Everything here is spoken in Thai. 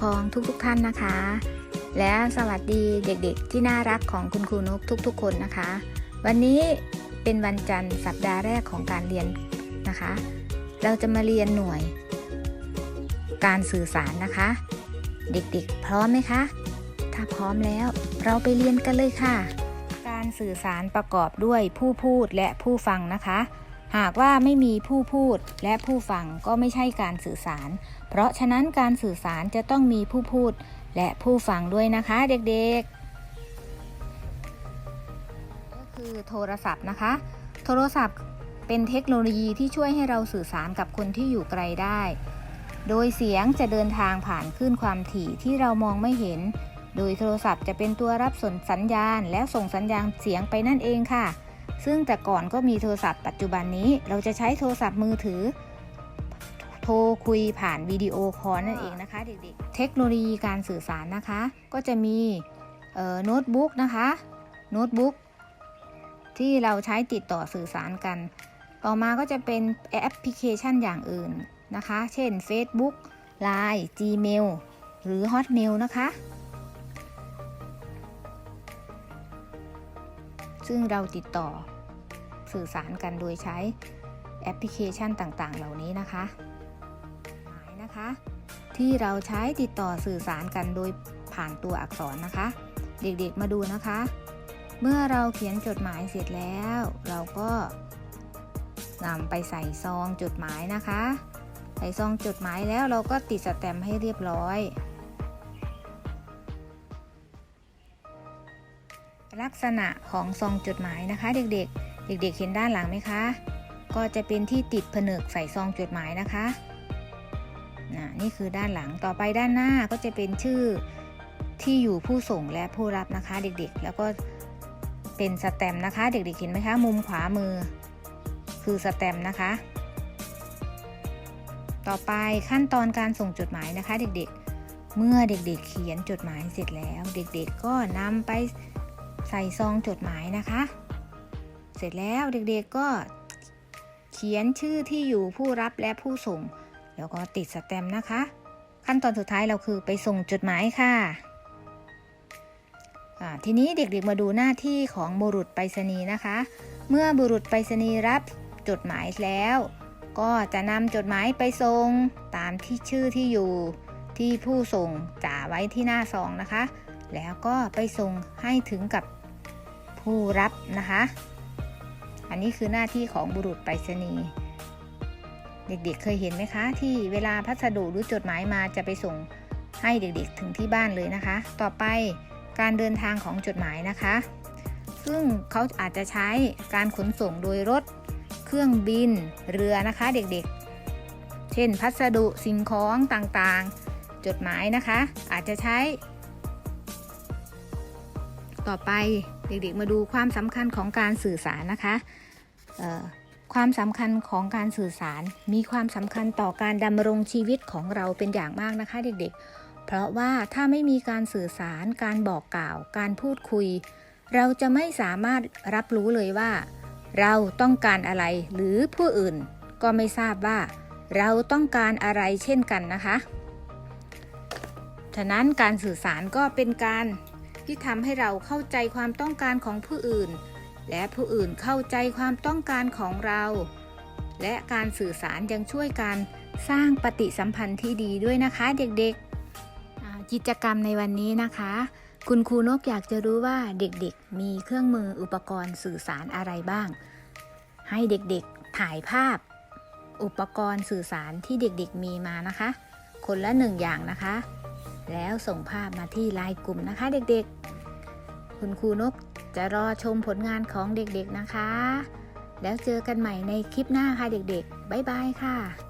ครองทุกๆทท่านนะคะ และสวัสดีเด็กๆ ที่น่ารักของคุณครูนกทุกๆ คนนะคะ วันนี้เป็นวันจันทร์สัปดาห์แรกของการเรียนนะคะ เราจะมาเรียนหน่วย การสื่อสารนะคะ เด็กๆ พร้อมไหมคะ ถ้าพร้อมแล้วเราไปเรียนกันเลยค่ะ การสื่อสารประกอบด้วยผู้พูดและผู้ฟังนะคะ หากว่าไม่มีผู้พูดและผู้ฟังก็ไม่ใช่การสื่อสาร เพราะฉะนั้นการสื่อสารจะต้องมีผู้พูดและผู้ฟังด้วยนะคะเด็กๆ ก็คือโทรศัพท์นะคะ โทรศัพท์เป็นเทคโนโลยีที่ช่วยให้เราสื่อสารกับคนที่อยู่ไกลได้ โดยเสียงจะเดินทางผ่านคลื่นความถี่ที่เรามองไม่เห็น โดยโทรศัพท์จะเป็นตัวรับส่งสัญญาณ และส่งสัญญาณเสียงไปนั่นเองค่ะ ซึ่งแต่ก่อนก็มีโทรศัพท์ปัจจุบันนี้เราจะใช้โทรศัพท์มือถือ โทรคุยผ่านวิดีโอคอลนั่นเองนะคะเด็กๆ เทคโนโลยีการสื่อสารนะคะ ก็จะมีโน้ตบุ๊กนะคะโน้ตบุ๊กที่เราใช้ติดต่อสื่อสารกัน ต่อมาก็จะเป็นแอปพลิเคชันอย่างอื่นนะคะ เช่น Facebook Line Gmail หรือ Hotmail นะคะ ซึ่งเราติดต่อ สื่อสารกันโดยใช้แอปพลิเคชันต่างๆ เหล่านี้นะคะ หมายนะคะ ที่เราใช้ติดต่อสื่อสารกันโดยผ่านตัวอักษรนะคะ เด็กๆมาดูนะคะ เมื่อเราเขียนจดหมายเสร็จแล้ว เราก็นำไปใส่ซองจดหมายนะคะ ใส่ซองจดหมายแล้วเราก็ติดสแตมป์ให้เรียบร้อย ลักษณะของซองจดหมายนะคะ เด็กๆ เด็กๆเห็นด้านหลังไหมคะ ก็จะเป็นที่ติดผนึกใส่ซองจดหมายนะคะนี่คือด้านหลังต่อไปด้านหน้าก็จะเป็นชื่อที่อยู่ผู้ส่งและผู้รับนะคะ เด็กๆ แล้วก็เป็นสแตมป์นะคะ เด็กๆเห็นไหมคะ มุมขวามือ คือสแตมป์นะคะ ต่อไปขั้นตอนการส่งจดหมายนะคะ เด็กๆ เมื่อเด็กๆ เขียนจดหมายเสร็จแล้ว เด็กๆก็นำไปใส่ซองจดหมายนะคะ เสร็จแล้วเด็กๆก็เขียนชื่อที่อยู่ผู้รับและผู้ส่ง แล้วก็ติดสแตมป์นะคะ ขั้นตอนสุดท้ายเราคือไปส่งจดหมายค่ะทีนี้เด็กๆมาดูหน้าที่ของบุรุษไปรษณีย์นะคะ เมื่อบุรุษไปรษณีย์รับจดหมายแล้ว ก็จะนำจดหมายไปส่งตามที่ชื่อที่อยู่ที่ผู้ส่งจ่าไว้ที่หน้าซองนะคะ แล้วก็ไปส่งให้ถึงกับผู้รับนะคะ อันนี้คือหน้าที่ของบุรุษไปรษณีย์เด็กๆเคยเห็นไหมคะ ที่เวลาพัสดุหรือจดหมายมาจะไปส่งให้เด็กๆถึงที่บ้านเลยนะคะ ต่อไปการเดินทางของจดหมายนะคะ ซึ่งเขาอาจจะใช้การขนส่งโดยรถ เครื่องบิน เรือนะคะเด็กๆ เช่นพัสดุสิ่งของต่างๆ จดหมายนะคะ อาจจะใช้ ต่อไปเด็กๆมาดูความสำคัญของการสื่อสารนะคะความสำคัญของการสื่อสาร มีความสำคัญต่อการดำรงชีวิตของเราเป็นอย่างมากนะคะเด็กๆ เพราะว่าถ้าไม่มีการสื่อสาร การบอกกล่าว การพูดคุย เราจะไม่สามารถรับรู้เลยว่า เราต้องการอะไรหรือผู้อื่นก็ไม่ทราบว่า เราต้องการอะไรเช่นกันนะคะ ฉะนั้นการสื่อสารก็เป็นการ ที่ทำให้เราเข้าใจความต้องการของผู้อื่น และผู้อื่นเข้าใจความต้องการของเรา และการสื่อสารยังช่วยการสร้างปฏิสัมพันธ์ที่ดีด้วยนะคะเด็กๆ กิจกรรมในวันนี้นะคะ คุณครูนกอยากจะรู้ว่าเด็กๆ มีเครื่องมืออุปกรณ์สื่อสารอะไรบ้าง ให้เด็กๆถ่ายภาพ อุปกรณ์สื่อสารที่เด็กๆมีมานะคะ คนละหนึ่งอย่างนะคะ แล้วส่งภาพมาที่ไลน์กลุ่มนะคะ เด็กๆ คุณครูนกจะรอชมผลงานของเด็กๆนะคะ แล้วเจอกันใหม่ในคลิปหน้าค่ะเด็กๆ บ๊ายบายค่ะ